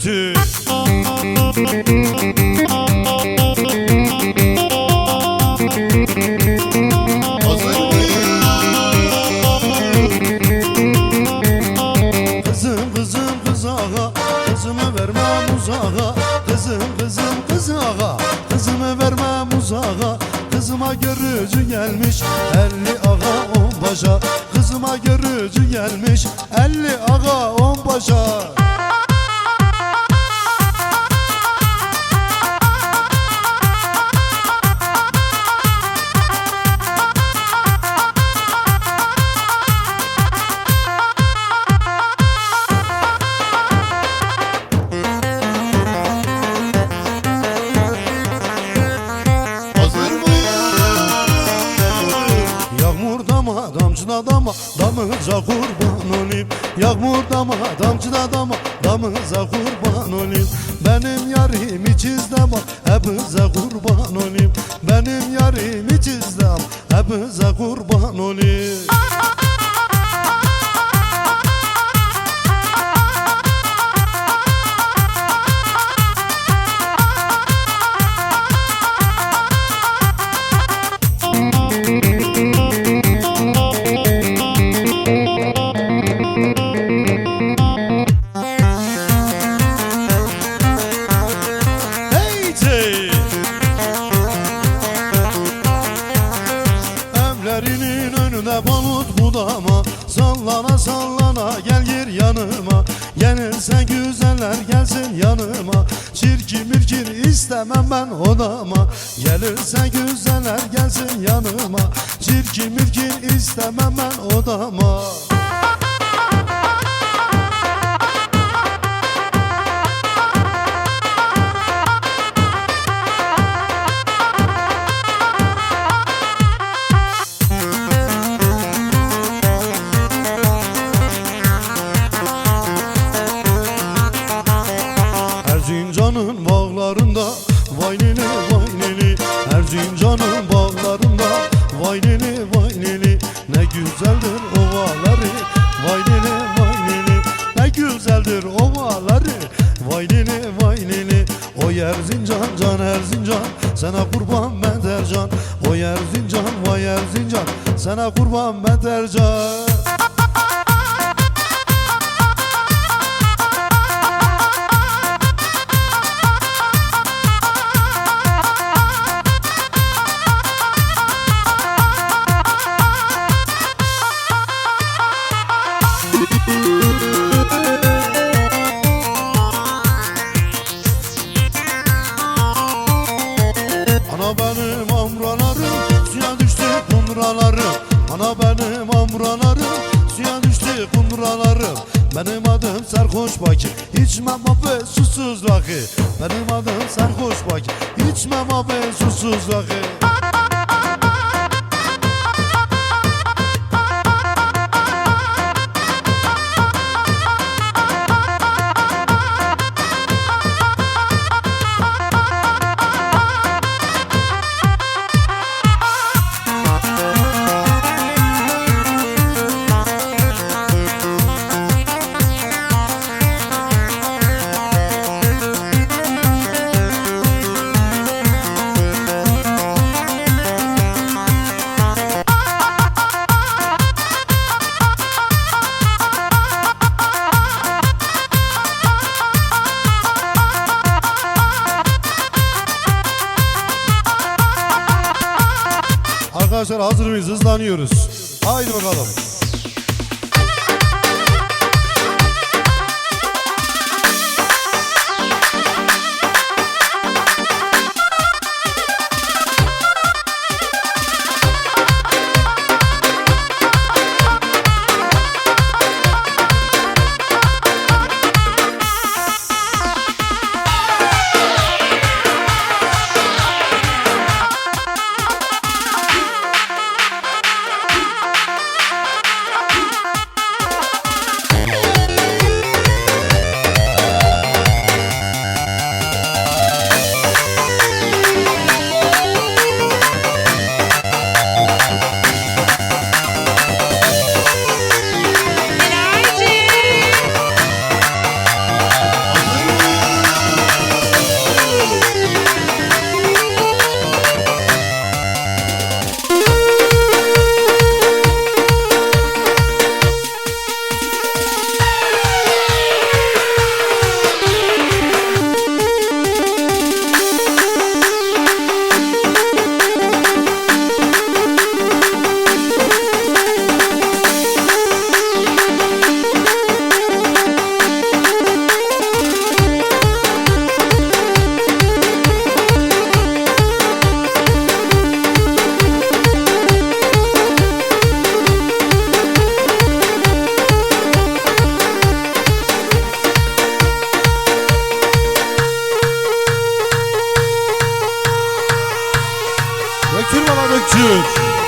Hazır Kızım kızım kız ağa Kızımı vermem uzağa. Kızım kızım kız ağa Kızımı vermem uzağa. Kızıma görücü gelmiş Elli ağa on başa. Kızıma görücü gelmiş Elli ağa on başa Yağmur dama damcına dama Damıza kurban olayım. Benim yarim hiç izleme Hepinize kurban olayım. Benim yarim hiç izlem Hepinize kurban olayım Önüne balut budama. Sallana sallana gel gir yanıma. Gelirse güzeller gelsin yanıma. Çirkin mirkin istemem ben odama. Gelirse güzeller gelsin yanıma. Çirkin mirkin istemem ben odama Erzincan'ın bağlarında Vay nini vay nini Erzincan'ın bağlarında Vay nini vay nini Ne güzeldir ovaları Vay nini vay nini Ne güzeldir ovaları Vay nini vay nini O Erzincan can Erzincan Sana kurban ben Ercan. O Erzincan vay Erzincan Sana kurban ben Ercan benim amralarım suya düştü kumralarım. Ana benim amralarım suya düştü kumralarım. Benim adım sarhoş baki içmem abi susuz vakı Benim adım sarhoş baki içmem abi susuz vakı Arkadaşlar hazır mıyız? Hızlanıyoruz. Haydi bakalım. Kalabalıkçı.